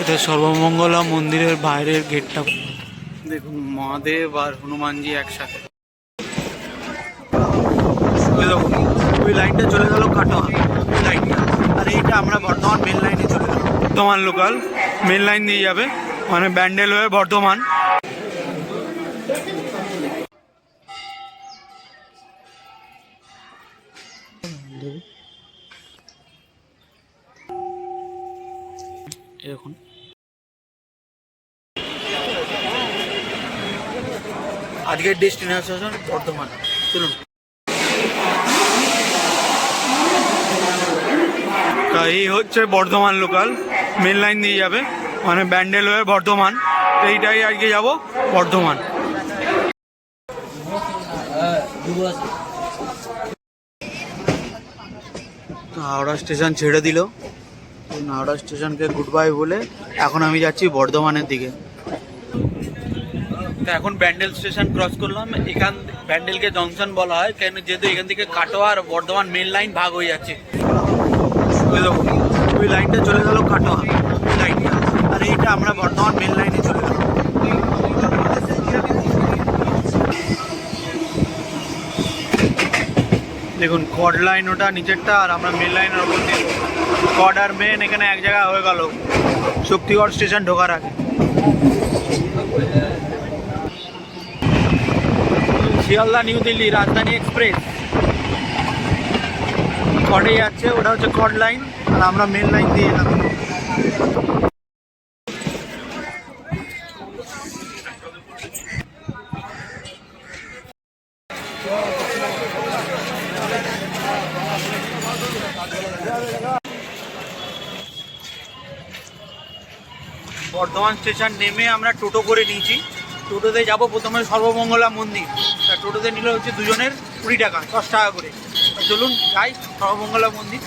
এটা সর্বমঙ্গলা মন্দিরের বাইরের গেটটা। দেখুন, মহাদেব আর হনুমানজি একসাথে। ওই লাইনটা চলে গেল কাটোয়া লাইনটা। আর এইটা আমরা বর্ধমান মেন লাইনে চলে গেল। বর্ধমান লোকাল মেন লাইন দিয়ে যাবে মানে ব্যান্ডেল হয়ে বর্ধমান। এখন আজকের ডেস্টিনেশন বর্ধমান। চলুন। তা এই হচ্ছে বর্ধমান লোকাল মেন লাইন দিয়ে যাবে মানে ব্যান্ডেল হয়ে বর্ধমান। এইটাই আজকে যাব বর্ধমান। হাওড়া স্টেশন ছেড়ে দিল। হাওড়া স্টেশনকে গুড বাই বলে এখন আমি যাচ্ছি বর্ধমানের দিকে। তো এখন ব্যান্ডেল স্টেশন ক্রস করলাম। এখান ব্যান্ডেলকে জংশন বলা হয় কেন যেহেতু এখান থেকে কাটোয়া আর বর্ধমান মেন লাইন ভাগ হয়ে যাচ্ছে। ওই লাইনটা চলে গেল কাটোয়া। লাইনটা আর এইটা আমরা বর্ধমান মেন লাইনে চলে গেলাম। দেখুন কড লাইন ওটা নিচেরটা আর আমরা মেন লাইনের ওপর দিয়ে কড আর মেন এখানে এক জায়গায় হয়ে গেল। শক্তিগড় স্টেশন ঢোকার আগে। শিয়ালদা, নিউ দিল্লি, রাজধানী এক্সপ্রেস। কডে যাচ্ছে ওটা হচ্ছে কড লাইন আর আমরা মেন লাইন দিয়ে এলাম। বর্ধমান স্টেশন নেমে আমরা টোটো করে নিয়েছি। টোটোতে যাব প্রথমে সর্বমঙ্গলা মন্দির। তা টোটোতে নিলে হচ্ছে দুজনের কুড়ি টাকা, দশ টাকা করে। চলুন, যাই সর্বমঙ্গলা মন্দির।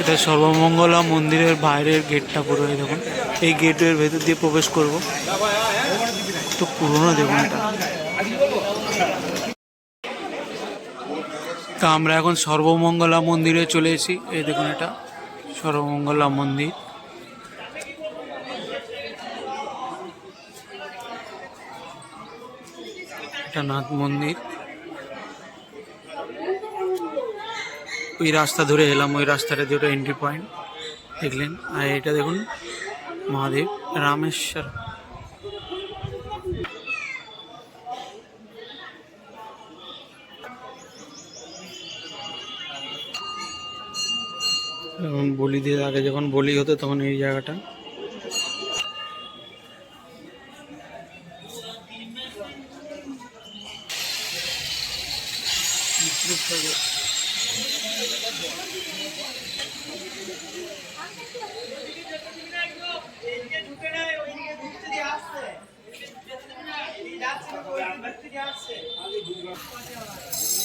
এটা সর্বমঙ্গলা মন্দিরের বাইরের গেটটা পুরো দেখুন। এই গেটের ভেতর দিয়ে প্রবেশ করব। তো পুরনো দেখুন এটা। তা আমরা এখন সর্বমঙ্গলা মন্দিরে চলে এসেছি। এই দেখুন এটা, সর্বমঙ্গলা মন্দির। এটা নাথ মন্দির। ওই রাস্তা ধরে এলাম, ওই রাস্তাটা দিয়ে ওটা এন্ট্রি পয়েন্ট দেখলেন। আর এটা দেখুন, মহাদেব, রামেশ্বর। বলি দিয়ে, আগে যখন বলি হতো তখন এই জায়গাটা।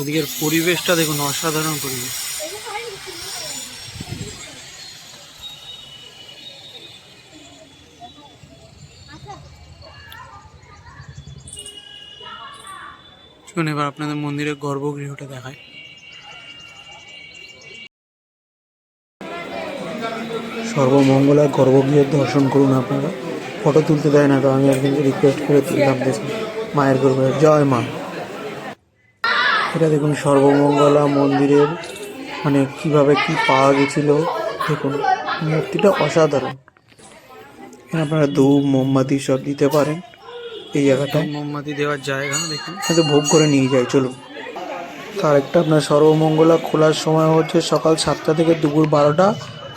এদিকের পরিবেশটা দেখুন, অসাধারণ পরিবেশ। চলুন এবার আপনাদের মন্দিরের গর্ভগৃহটা দেখায় সর্বমঙ্গলা গর্ভগৃহের দর্শন করুন আপনারা। ফটো তুলতে দেয় না, তো আমি একদিনকে রিকোয়েস্ট করে তুললাম দেখুন। মায়ের গর্ভে। জয় মা। এটা দেখুন সর্বমঙ্গলা মন্দিরের মানে কীভাবে কি পাওয়া গেছিল দেখুন মূর্তিটা অসাধারণ। এখানে আপনারা ধূপ মোমবাতি সব দিতে পারেন এই জায়গাটায়। মোমবাতি দেওয়ার জায়গা দেখুন। সাথে ভোগ করে নিয়ে যায় চলুন। তার একটা আপনার সর্বমঙ্গলা খোলার সময় হচ্ছে সকাল সাতটা থেকে দুপুর বারোটা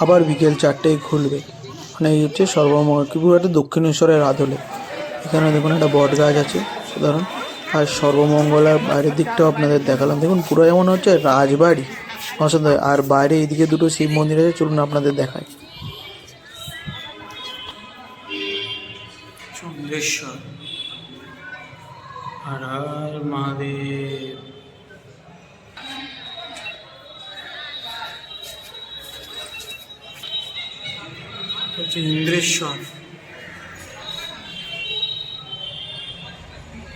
আবার বিকেল চারটেয় খুলবে। মানে এই হচ্ছে সর্বমঙ্গল কিপুর একটা দক্ষিণেশ্বরের আদলে। এখানে দেখুন একটা বট গাছ আছে সাধারণ। আর সর্বমঙ্গলার বাইরের দিকটাও আপনাদের দেখালাম। দেখুন, পুরো এমন হচ্ছে রাজবাড়ি। অসাধারণ আর বাইরে এইদিকে দুটো শিব মন্দির আছে, চলুন আপনাদের দেখায় চন্দ্রেশ্বর হচ্ছে ইন্দ্রেশ্বর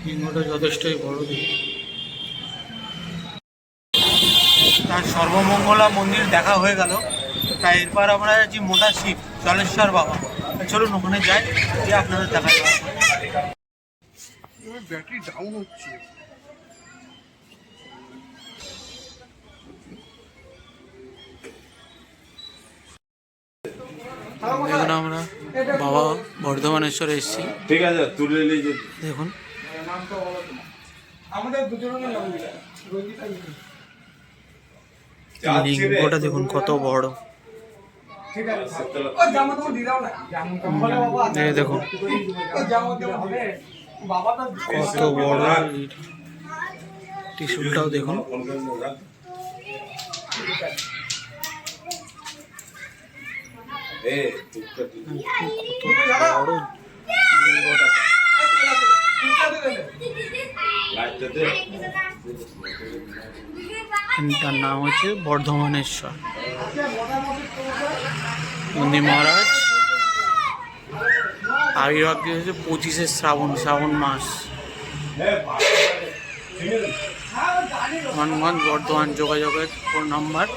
লিঙ্গটা যথেষ্টই বড় তার সর্বমঙ্গলা মন্দির দেখা হয়ে গেল। তাই এরপর আমরা যে মোটা শিব জলেশ্বর বাবা। চলুন ওখানে যাই দিয়ে আপনাদের দেখা যাবে ব্যাটারি ডাউন হচ্ছে। এখন আমরা বাবা বর্ধমানেশ্বরে এসেছি। ঠিক আছে তুলে নিয়ে যে দেখুন আমাদের দুজনের নাম লিঙ্গটা দেখুন কত বড়। ঠিক আছে ও জামা তোমার দিদাও না। জামা তো বলে বাবা এই দেখুন। ও জামা তো হবে। বাবা তো কত বড়। ত্রিশুলটাও দেখুন। কত বড়। লিঙ্গটা। তার নাম হচ্ছে বর্ধমানেশ্বর নন্দী মহারাজ দিয়ে হচ্ছে পঁচিশে শ্রাবণ শ্রাবণ মাস হনুমান বর্ধমান যোগাযোগের ফোন নাম্বার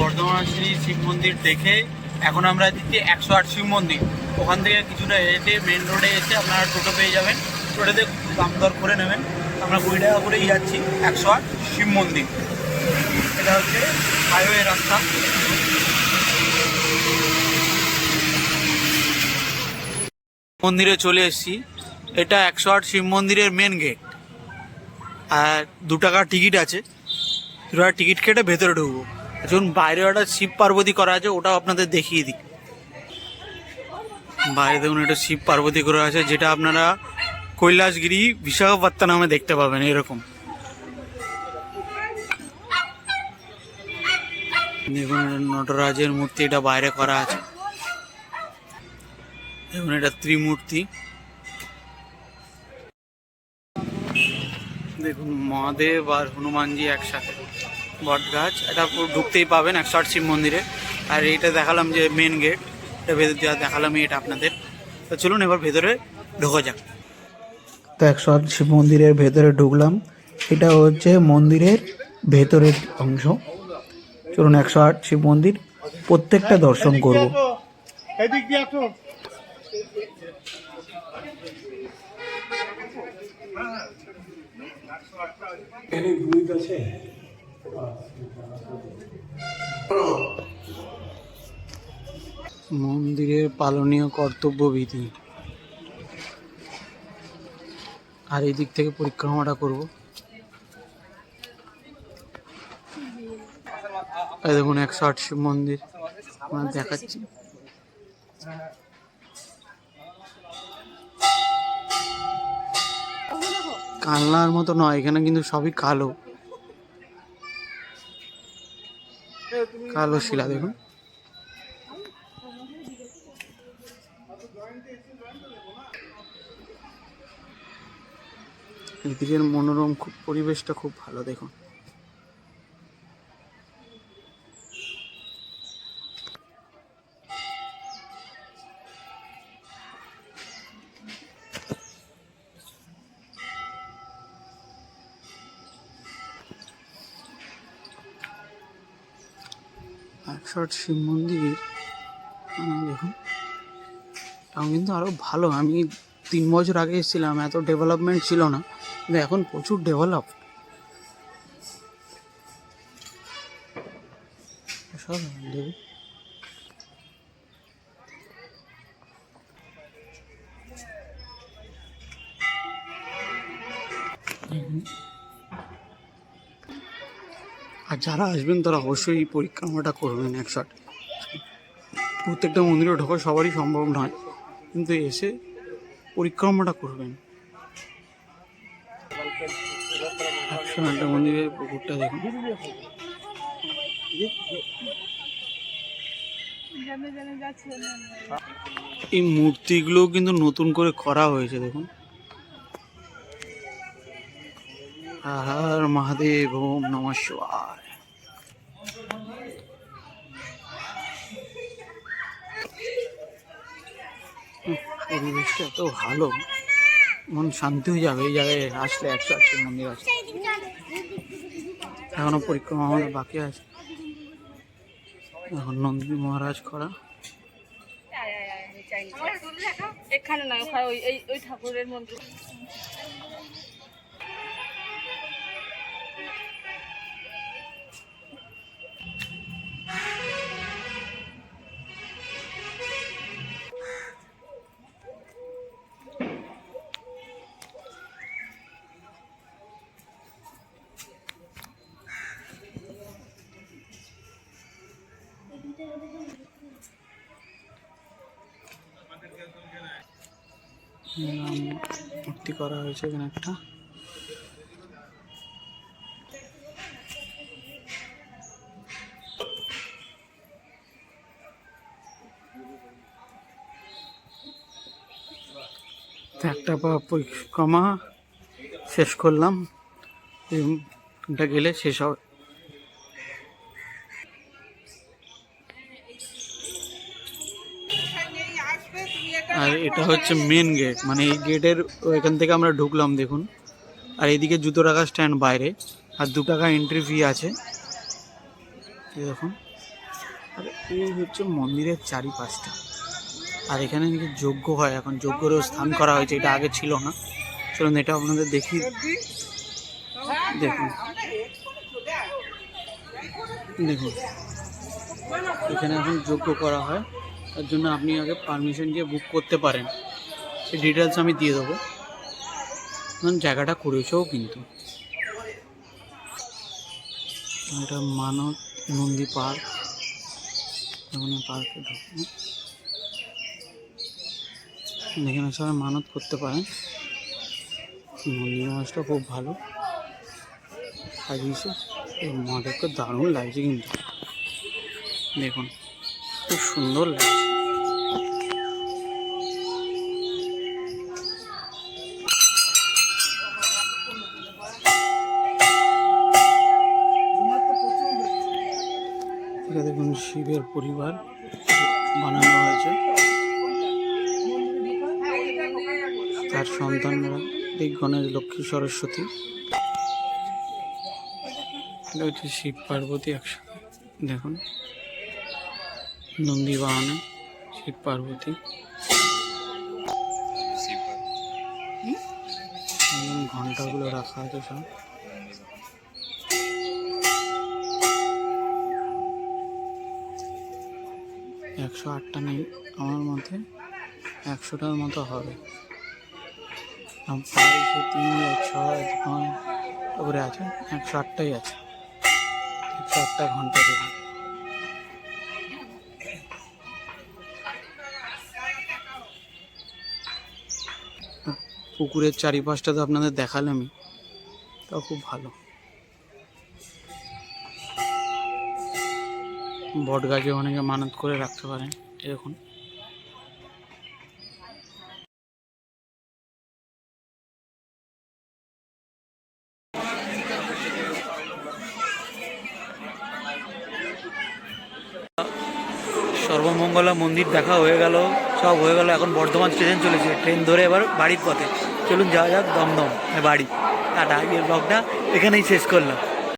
বর্ধমান শ্রী শিব মন্দির দেখে এখন আমরা দিচ্ছি একশো আট শিব মন্দির। ওখান থেকে কিছুটা হেঁটে মেন রোডে এসে আপনারা টোটো পেয়ে যাবেন। টোটোতে দাম দর করে নেবেন। আমরা কুড়ি টাকা করেই যাচ্ছি একশো আট শিব মন্দির। এটা হচ্ছে হাইওয়ে রাস্তা। মন্দিরে চলে এসেছি। এটা একশো আট শিব মন্দিরের মেন গেট আর দু টাকার টিকিট আছে। দু টাকার টিকিট কেটে ভেতরে ঢুকবো। যখন বাইরে একটা শিব পার্বতী করা আছে, ওটাও আপনাদের দেখিয়ে দিই। বাইরে দেখুন, একটা শিব পার্বতী করা আছে, যেটা আপনারা কৈলাসগিরি বিশাখাপত্তনমে দেখতে পাবেন, এরকম। দেখুন নটরাজের মূর্তি, এটা বাইরে করা আছে। দেখুন, এটা ত্রিমূর্তি। দেখুন, মহাদেব আর হনুমানজি একসাথে। বট গাছ এটা ঢুকতেই পাবেন একশো আট শিব মন্দিরে। আর এইটা দেখালাম যে মেন গেট এটা ভেতর দেওয়া দেখালামই এটা আপনাদের। তো চলুন এবার ভেতরে ঢোকা যাক। তো একশো আট শিব মন্দিরের ভেতরে ঢুকলাম। এটা হচ্ছে মন্দিরের ভেতরের অংশ। চলুন একশো আট শিব মন্দির প্রত্যেকটা দর্শন করব। দিয়ে আসো মন্দিরের পালনীয় কর্তব্যবিধি। আর এই দিক থেকে পরিক্রমাটা করব। দেখুন, একশো আট শিব মন্দির দেখাচ্ছি। কালনার মতো নয়, এখানে কিন্তু সবই কালো। কালো শিলা দেখুন। এদিকের মনোরম খুব পরিবেশটা খুব ভালো দেখুন। আট শিব মন্দির দেখুন। তাও কিন্তু আরও ভালো। আমি তিন বছর আগে এসেছিলাম, এত ডেভেলপমেন্ট ছিল না। কিন্তু এখন প্রচুর ডেভেলপ সব দেখুন। যারা আসবেন তারা অবশ্যই এই পরিক্রমাটা করবেন একশট প্রত্যেকটা মন্দিরে ঢোকা সবারই সম্ভব নয়, কিন্তু এসে পরিক্রমাটা করবেন। একশো আটটা মন্দিরের পুকুরটা দেখুন। এই মূর্তিগুলো কিন্তু নতুন করে করা হয়েছে, দেখুন। হর মহাদেব, ওম নম পরিবেশটা এত ভালো। মন শান্তি হয়ে যাবে এই জায়গায় আসলে একশো একশো মন্দির আছে। এখনও পরিক্রমা আমাদের বাকি আছে। এখন নন্দী মহারাজ করা। এখানে না ওই ওই ঠাকুরের মন্দির। মূর্তি করা হয়েছে এখানে একটা। একটা পরিক্রমা শেষ করলাম। এটা গেলে শেষ হবে আর এটা হচ্ছে মেন গেট মানে এই গেটের এখান থেকে আমরা ঢুকলাম, দেখুন। আর এইদিকে জুতো রাখার স্ট্যান্ড বাইরে, আর দু টাকা এন্ট্রি ফি আছে। দেখুন। আর এই হচ্ছে মন্দিরের চারিপাশটা। আর এখানে নাকি যজ্ঞ হয়, এখন যজ্ঞেরও স্থান করা হয়েছে, এটা আগে ছিল না। চলুন, এটা আপনাদের দেখি। দেখুন। দেখুন। এখানে এখন যজ্ঞ করা হয়। তার জন্য আপনি আগে পারমিশন দিয়ে বুক করতে পারেন। সেই ডিটেলস আমি দিয়ে দেবো। জায়গাটা করেছেও কিন্তু। এটা মানব নন্দী পার্ক। পার্কে ঢুকবো। এখানে সবাই মানত করতে পারেন। নন্দী মাছটা খুব ভালো। সাজিয়েছে। মাদেরকে দারুণ লাগছে কিন্তু। দেখুন, খুব সুন্দর লাগছে। শিবের পরিবার বানানো হয়েছে। তার সন্তানরা এই গণেশ লক্ষ্মী সরস্বতী এটা হচ্ছে শিব পার্বতী একসাথে। দেখুন নন্দী বাহনে শিব পার্বতী। ঘন্টাগুলো রাখা আছে সব। একশো আটটা নেই আমার মতে। একশোটার মতো হবে। আর পাঁচ তিন নয় তারপরে আছে। একশো আটটাই আছে। একশো আটটা ঘণ্টা দেবে। পুকুরের চারিপাশটা তো আপনাদের দেখালামই। তাও খুব ভালো। বট গাছে অনেকে মানত করে রাখতে পারেন, এরকম। সর্বমঙ্গলা মন্দির দেখা হয়ে গেল, সব হয়ে গেল, এখন বর্ধমান স্টেশন চলেছে। ট্রেন ধরে এবার বাড়ির পথে। চলুন যাওয়া যাক দমদম বাড়ি। টাটা আজকের ব্লগটা এখানেই শেষ করলাম।